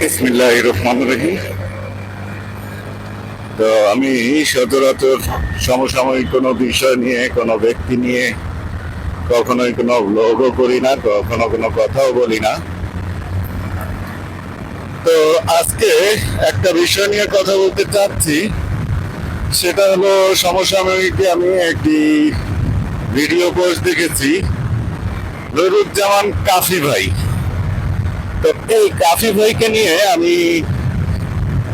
বিসমিল্লাহ রহমান রহিম তো আমি সচরাচর সমসাময়িক কোনো বিষয় নিয়ে, কোনো ব্যক্তি নিয়ে কখনোই কোনো ব্লগও করি না, কখনো কোনো কথাও বলি না। তো আজকে একটা বিষয় নিয়ে কথা বলতে চাচ্ছি। সেটা হলো সমসাময়িকে আমি একটি ভিডিও পোস্ট দেখেছি। নুরুজ্জামান কাফি ভাই। তো এই কাফি ভাইকে নিয়ে আমি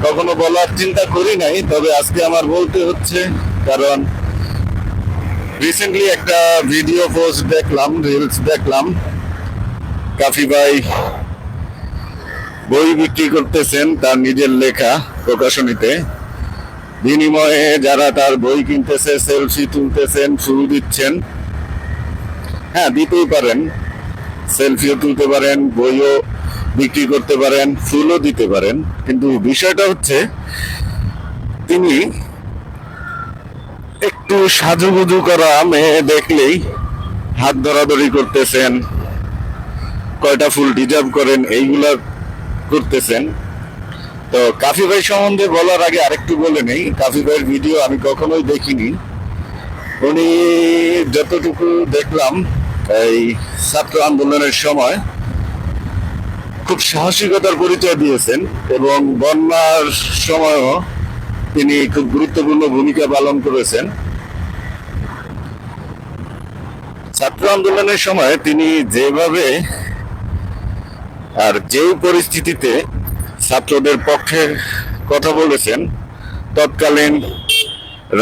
কখনো বলার চিন্তা করি নাই, তবে আজকে আমার বলতে হচ্ছে, কারণ রিসেন্টলি একটা ভিডিও পোস্ট দেখলাম রিলস দেখলাম, কাফি ভাই বই বিক্রি করতেছেন তার নিজের লেখা প্রকাশনীতে। বিনিময়ে যারা তার বই কিনতেছে সেলফি তুলতেছেন, ফুল দিচ্ছেন হ্যাঁ দিতেই পারেন সেলফিও তুলতে পারেন, বইও বিক্রি করতে পারেন, ফুলও দিতে পারেন। কিন্তু বিষয়টা হচ্ছে, তিনি একটু সাজুগুজু করা মেয়ে দেখলেই হাত ধরাধরি করতেছেন, কয়টা ফুল ডিজার্ভ করেন, এইগুলা করতেছেন। তো কাফি ভাই সম্বন্ধে বলার আগে আরেকটু বলে নেই। কাফি ভাইয়ের ভিডিও আমি কখনোই দেখিনি। উনি যতটুকু দেখলাম, এই ছাত্র আন্দোলনের সময় খুব সাহসিকতার পরিচয় দিয়েছেন এবং বন্যার সময়ও তিনি খুব গুরুত্বপূর্ণ ভূমিকা পালন করেছেন। ছাত্র আন্দোলনের সময় তিনি যেভাবে আর যে পরিস্থিতিতে ছাত্রদের পক্ষে কথা বলেছেন, তৎকালীন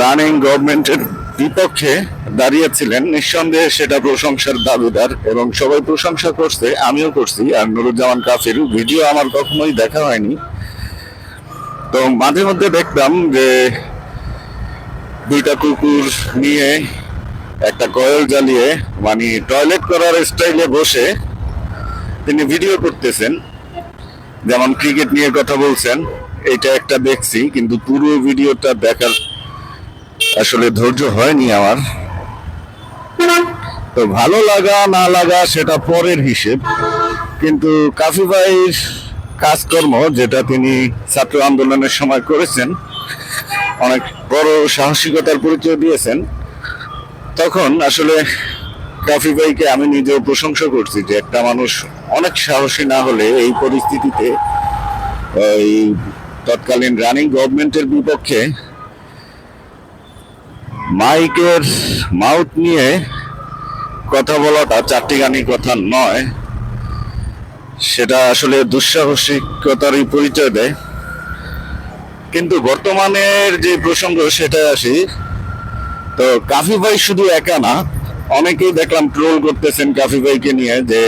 রানিং গভর্নমেন্টের বিপক্ষে দাঁড়িয়েছিলেন। নিঃসন্দেহে সেটা প্রশংসার দাবিদার এবং সবাই প্রশংসা করছে, আমিও করছি। আর নুরুজ্জামান কাফির, ভিডিও আমার কখনোই দেখা হয়নি। তো মাঝে মধ্যে দেখতাম যে দুইটা কুকুর নিয়ে একটা কয়েল জ্বালিয়ে মানে টয়লেট করার স্টাইলে বসে তিনি ভিডিও করতেছেন। যেমন ক্রিকেট নিয়ে কথা বলছেন, এটা একটা দেখছি, কিন্তু পুরো ভিডিওটা দেখার আসলে ধৈর্য হয়নি আমার। তো ভালো লাগা, না লাগা সেটা পরের হিসেব। কিন্তু কাফি ভাইয়ের কাজকর্ম, যেটা তিনি ছাত্র আন্দোলনের সময় করেছেন, অনেক বড় সাহসিকতার পরিচয় দিয়েছেন। তখন আসলে কাফি ভাইকে আমি নিজেও প্রশংসা করছি যে একটা মানুষ অনেক সাহসী না হলে এই পরিস্থিতিতে, ওই তৎকালীন রানিং গভর্নমেন্টের বিপক্ষে মাইকের মাউথ নিয়ে কথা বলাটা চারটি চারটিখানি কথা নয়। সেটা আসলে দুঃসাহসিকতারই পরিচয় দেয়। কিন্তু বর্তমানের যে প্রসঙ্গ সেটা আসি, তো কাফি ভাই শুধু একা না, অনেকেই দেখলাম ট্রোল করতেছেন কাফি ভাইকে নিয়ে যে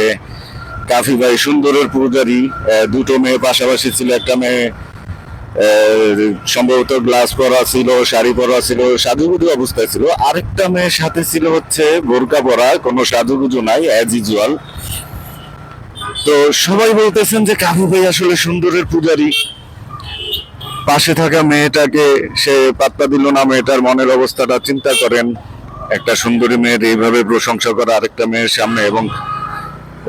কাফি ভাই সুন্দরের পূজারি দুটো মেয়ে পাশাপাশি ছিল, একটা মেয়ে সম্ভবত গ্লাস পরা ছিল, শাড়ি পরা ছিল, সাজুগুজু অবস্থায় ছিল। আরেকটা মেয়ের সাথে ছিল হচ্ছে বোরকা পরা, কোনো সাজুগুজু নাই অ্যাজ ইউজুয়াল তো সবাই বলতেছেন যে কাফি ভাই আসলে সুন্দরের পূজারি। পাশে থাকা মেয়েটাকে, সে পাত্তা দিল না, মেয়েটার মনের অবস্থাটা চিন্তা করেন। একটা সুন্দরী মেয়ের এইভাবে প্রশংসা করা আরেকটা মেয়ের সামনে এবং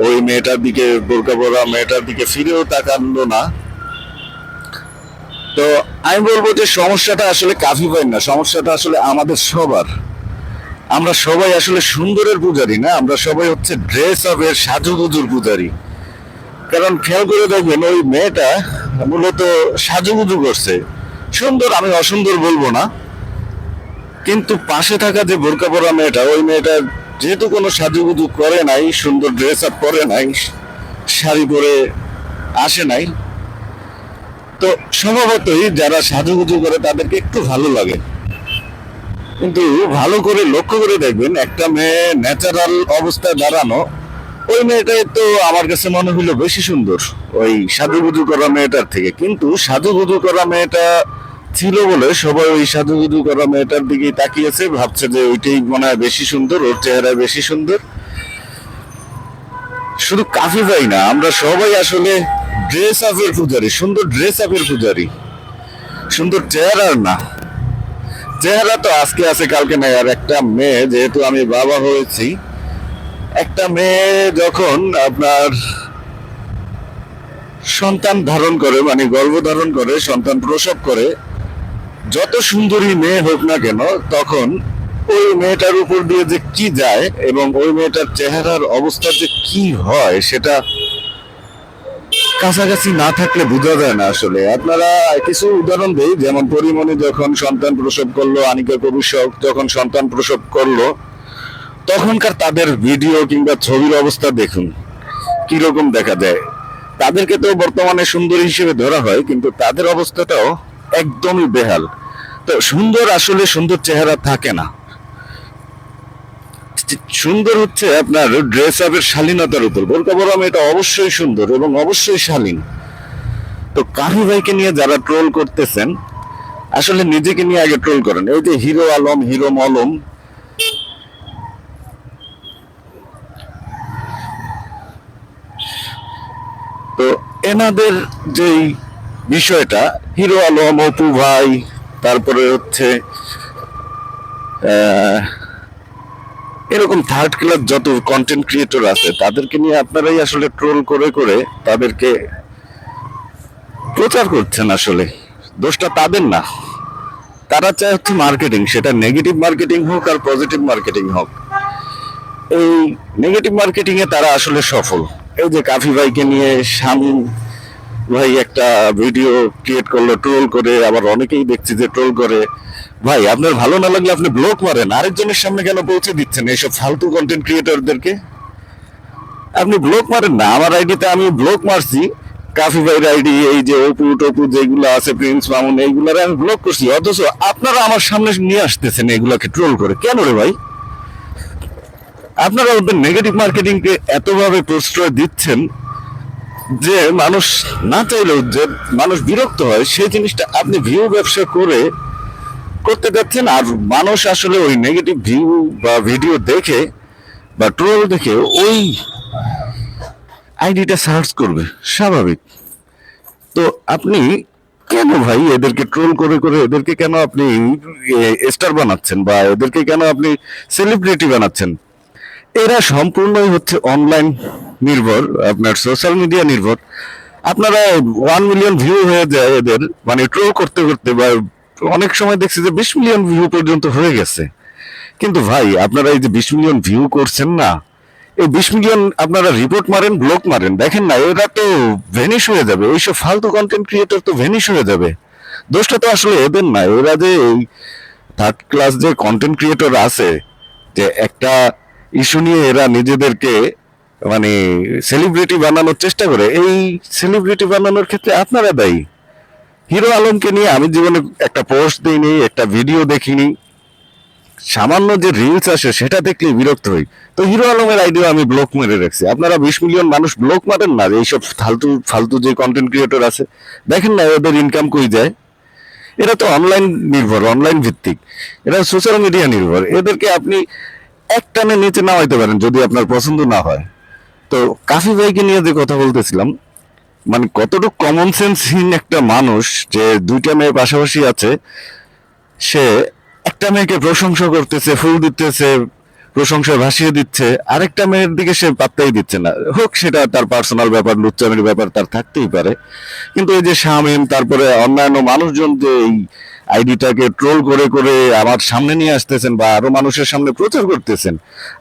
ওই মেয়েটার দিকে বোরকা পরা মেয়েটার দিকে ফিরেও তাকালো না। তো আমি বলব যে সমস্যাটা আসলে কাফি পাই না, সমস্যাটা আসলে আমাদের সবার। আমরা সবাই আসলে সুন্দরের পূজারি না, আমরা সবাই হচ্ছে ড্রেস আপ এর সাজুগুজুর পূজারি। কারণ খেয়াল করে দেখবেন ওই মেয়েটা মূলত সাজুগুজু করছে। সুন্দর, আমি অসুন্দর বলব না। কিন্তু পাশে থাকা যে বোরকা পরা মেয়েটা, ওই মেয়েটা যেহেতু কোনো সাজুগুজু করে নাই, সুন্দর ড্রেস আপ করে নাই, শাড়ি পরে আসে নাই তো স্বভাবতই যারা সাজুগুজু করে তাদেরকে একটু ভালো লাগে। কিন্তু ভালো করে লক্ষ্য করে দেখবেন, একটা মেয়ে ন্যাচারাল অবস্থায় দাঁড়ানো, ওই মেয়েটাই তো আমার কাছে মনে হলো বেশি সুন্দর, ওই সাজুগুজু করা মেয়েটার থেকে। কিন্তু সাজুগুজু করা মেয়েটা ছিল বলে সবাই ওই সাজুগুজু করা মেয়েটার দিকে তাকিয়েছে, ভাবছে যে ওইটাই মনে হয় বেশি সুন্দর, ওর চেহারা বেশি সুন্দর। শুধু কাফি ভাই না, আমরা সবাই আসলে ড্রেস আপের পূজারি সুন্দর ড্রেস আপের পূজারি সুন্দর চেহারার না। চেহারা তো আজকে আছে, কালকে নাই। আর একটা মেয়ে, যেহেতু আমি বাবা হয়েছি, একটা মেয়ে যখন আপনার সন্তান ধারণ করে মানে গর্ভ ধারণ করে, সন্তান প্রসব করে, যত সুন্দরী মেয়ে হোক না কেন, তখন ওই মেয়েটার উপর দিয়ে যে কি যায় এবং ওই মেয়েটার চেহারার অবস্থা যে কি হয়, সেটা কাছাকাছি না থাকলে বোঝা যায় না আসলে। আপনারা কিছু উদাহরণ দিই, যেমন পরিমণি যখন সন্তান প্রসব করল, আনিকা কবিশক যখন সন্তান প্রসব করল, তখনকার তাদের ভিডিও কিংবা ছবির অবস্থা দেখুন, কীরকম দেখা যায়। তাদেরকে তো বর্তমানে সুন্দর হিসেবে ধরা হয়, কিন্তু তাদের অবস্থাটাও একদমই বেহাল। তো সুন্দর আসলে সুন্দর চেহারা থাকে না। সুন্দর হচ্ছে আপনার ড্রেস আপের শালীনতার উপর। বোরকা বরাম এটা অবশ্যই সুন্দর এবং অবশ্যই শালীন। তো কাহি ভাইকে নিয়ে যারা ট্রোল করতেছেন আসলে নিজেকে নিয়ে আগে ট্রোল করেন। এই যে হিরো আলম হিরো মলম। তো এনাদের যেই বিষয়টা হিরো আলম অপু ভাই তারপরে হচ্ছে আহ, এরকম থার্ড ক্লাস যত কন্টেন্ট ক্রিয়েটর আছে, তাদেরকে নিয়ে আপনারাই আসলে ট্রোল করে করে তাদেরকে প্রচার করছেন আসলে। দোষটা তাদের না। তারা চায় হচ্ছে মার্কেটিং সেটা নেগেটিভ মার্কেটিং হোক আর পজিটিভ মার্কেটিং হোক। এই নেগেটিভ মার্কেটিং এ তারা আসলে সফল। এই যে কাফি ভাইকে নিয়ে শামীম ভাই একটা ভিডিও ক্রিয়েট করল ট্রোল করে, আবার অনেকেই দেখছি যে ট্রোল করে। ভাই, আপনার ভালো না লাগলে আপনি ব্লক মারেন। আরেকজনের সামনে কেন পৌঁছে দিচ্ছেন এইসব ফালতু কন্টেন্ট ক্রিয়েটরদেরকে আপনি ব্লক মারেন না। আমার আইডিতে আমি ব্লক মারছি। কাফি ভাইয়ের আইডি এই যে অপু, টপু যেগুলো আছে, প্রিন্স, মামুন, এইগুলার আমি ব্লক করছি। অথচ আপনারা আমার সামনে নিয়ে আসতেছেন এগুলাকে ট্রোল করে। কেন রে ভাই? আপনারা ওদের নেগেটিভ মার্কেটিং কে এতভাবে প্রশ্রয় দিচ্ছেন যে মানুষ না চাইলেও যে মানুষ বিরক্ত হয়, সেই জিনিসটা আপনি ভিউ ব্যবসা করে করতে যাচ্ছেন, আর মানুষ আসলে ওই নেগেটিভ ভিউ বা ভিডিও দেখে বা ট্রোল দেখে ওই আইডিটা সার্চ করবে, স্বাভাবিক। তো আপনি কেন ভাই এদেরকে ট্রোল করে করে এদেরকে কেন আপনি স্টার বানাচ্ছেন বা এদেরকে কেন আপনি সেলিব্রিটি বানাচ্ছেন? এরা সম্পূর্ণই হচ্ছে অনলাইন নির্ভর, আপনার সোশ্যাল মিডিয়া নির্ভর। আপনারা ওয়ান মিলিয়ন ভিউ হয়ে যায় এদের মানে ট্রোল করতে করতে বা অনেক সময় দেখছি যে বিশ মিলিয়ন ভিউ পর্যন্ত হয়ে গেছে। কিন্তু ভাই, আপনারা এই যে বিশ মিলিয়ন ভিউ করছেন না, এই বিশ মিলিয়ন আপনারা রিপোর্ট মারেন ব্লক মারেন। দেখেন না, এরা তো ভেনিশ হয়ে যাবে। এইসব ফালতু কন্টেন্ট ক্রিয়েটর তো ভেনিশ হয়ে যাবে। দোষটা তো আসলে এদের না, এরা যে এই থার্ড ক্লাস যে কন্টেন্ট ক্রিয়েটর আছে, যে একটা ইস্যু নিয়ে এরা নিজেদেরকে মানে সেলিব্রিটি বানানোর চেষ্টা করে, এই সেলিব্রিটি বানানোর ক্ষেত্রে আপনারা দায়ী। হিরো আলমকে নিয়ে আমি জীবনে একটা পোস্ট দিইনি, একটা ভিডিও দেখিনি। সামান্য যে রিলস আসে, সেটা দেখলে বিরক্ত হই। তো হিরো আলমের আইডিয়া আমি ব্লক মেরে রাখছি। আপনারা বিশ মিলিয়ন মানুষ ব্লক মারেন না, এইসব ফালতু ফালতু যে কন্টেন্ট ক্রিয়েটর আছে, দেখেন না ওদের ইনকাম কই যায়। এরা তো অনলাইন নির্ভর অনলাইন ভিত্তিক। এরা সোশ্যাল মিডিয়া নির্ভর। এদেরকে আপনি এক টানে নিচে নামাইতে পারেন, যদি আপনার পছন্দ না হয়। তো কাফি ভাইকে নিয়ে যে কথা বলতেছিলাম মানে কতটুকু কমন সেন্সহীন একটা মানুষ যে দুইটা মেয়ে পাশাপাশি আছে, সে একটা মেয়েকে প্রশংসা করতেছে, ফুল দিতেছে প্রশংসা ভাসিয়ে দিচ্ছে, আরেকটা মেয়ের দিকে সে পাত্তাই দিচ্ছে না। হোক, সেটা তার পার্সোনাল ব্যাপার, লুচ্চামের ব্যাপার, তার থাকতেই পারে। কিন্তু এই যে শামিম, তারপরে অন্যান্য মানুষজন যে এই আইডিটাকে ট্রোল করে করে আমার সামনে নিয়ে আসতেছেন বা আরও মানুষের সামনে প্রচার করতেছেন,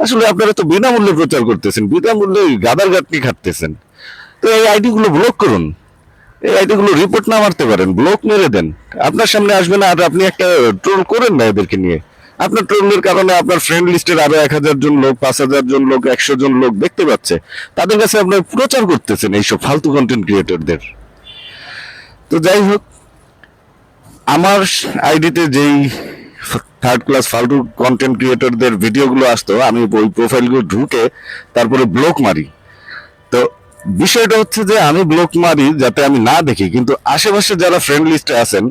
আসলে আপনারা তো বিনামূল্যে প্রচার করতেছেন বিনামূল্যে গাদার গাটনি খাটতেছেন। তো এই আইডি গুলো ব্লক করুন। এই আইডি গুলো রিপোর্ট না মারতে পারেন ব্লক মেরে দেন। আপনার সামনে আসবে না, আর আপনি একটা ট্রোল করেন না এদেরকে নিয়ে। আপনার ট্রোলের কারণে আপনার ফ্রেন্ড লিস্টের আরও এক হাজার জন লোক, পাঁচ হাজার জন লোক, একশো জন লোক দেখতে পাচ্ছে। তাদের কাছে আপনার প্রচার করতেছেন এইসব ফালতু কন্টেন্ট ক্রিয়েটরদের তো যাই হোক, আমার আইডিতে যেই থার্ড ক্লাস ফালতু কন্টেন্ট ক্রিয়েটরদের ভিডিওগুলো আসতো, আমি ওই প্রোফাইলগুলো ঢুকে তারপরে ব্লক মারি। তো বিষয়টা হচ্ছে যে আমি ব্লক মারি যাতে আমি না দেখি, কিন্তু আশেপাশে যারা ফ্রেন্ড লিস্টে আছেন,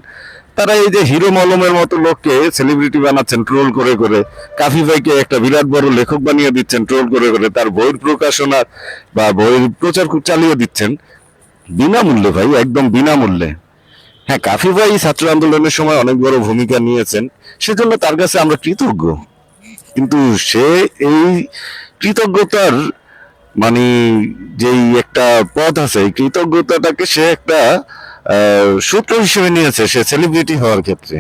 তারা এই যে হিরো মলমের মতো লোককে সেলিব্রিটি বানাচ্ছেন ট্রোল করে করে, কাফি ভাইকে একটা বিরাট বড় লেখক বানিয়ে দিচ্ছেন ট্রোল করে করে, তার বইয়ের প্রকাশনা বা বইয়ের প্রচার চালিয়ে দিচ্ছেন, বিনামূল্যে ভাই, একদম বিনামূল্যে। হ্যাঁ কাফি ভাই ছাত্র আন্দোলনের সময় অনেক বড় ভূমিকা নিয়েছেন, সেজন্য তার কাছে আমরা কৃতজ্ঞ। কিন্তু সে এই কৃতজ্ঞতার মানে যেই একটা পথ আছে কৃতজ্ঞতাটাকে সে একটা সূত্র হিসেবে নিয়েছে, সে সেলিব্রিটি হওয়ার ক্ষেত্রে।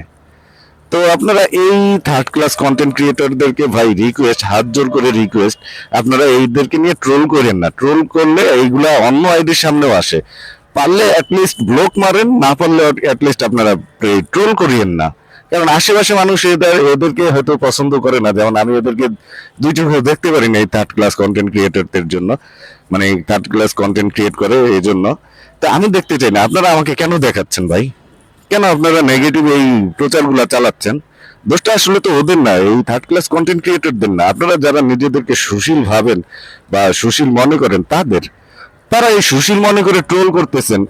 তো আপনারা এই থার্ড ক্লাস কন্টেন্ট ক্রিয়েটরদেরকে ভাই রিকোয়েস্ট হাত জোর করে রিকোয়েস্ট আপনারা এইদেরকে নিয়ে ট্রোল করেন না। ট্রোল করলে এইগুলা অন্য আইডির সামনেও আসে। পারলে অ্যাটলিস্ট ব্লক মারেন, না পারলে অ্যাটলিস্ট আপনারা ট্রোল করিয়েন না। কারণ আশেপাশে মানুষ এদের, এদেরকে হয়তো পছন্দ করে না। যেমন আমি এদেরকে দুইটি ভাবে দেখতে পারি না এই থার্ড ক্লাস কন্টেন্ট ক্রিয়েটরদের জন্য। মানে থার্ড ক্লাস কন্টেন্ট ক্রিয়েট করে এই জন্য। তা আমি দেখতে চাই না। আপনারা আমাকে কেন দেখাচ্ছেন ভাই? কেন আপনারা নেগেটিভ এই প্রচারগুলো চালাচ্ছেন? দোষটা আসলে তো ওদের না, এই থার্ড ক্লাস কন্টেন্ট ক্রিয়েটরদের না। আপনারা যারা নিজেদেরকে সুশীল ভাবেন বা সুশীল মনে করেন, তাদের, তারা এই সুশীল মনে করে ট্রোল করতেছেন।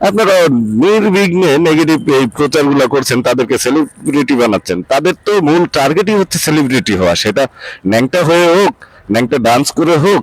আপনারা নির্বিঘ্নে নেগেটিভ এই প্রচারগুলো করছেন, তাদেরকে সেলিব্রিটি বানাচ্ছেন। তাদের তো মূল টার্গেটই হচ্ছে সেলিব্রিটি হওয়া। সেটা ন্যাংটা হয়ে হোক, ন্যাংটা ডান্স করে হোক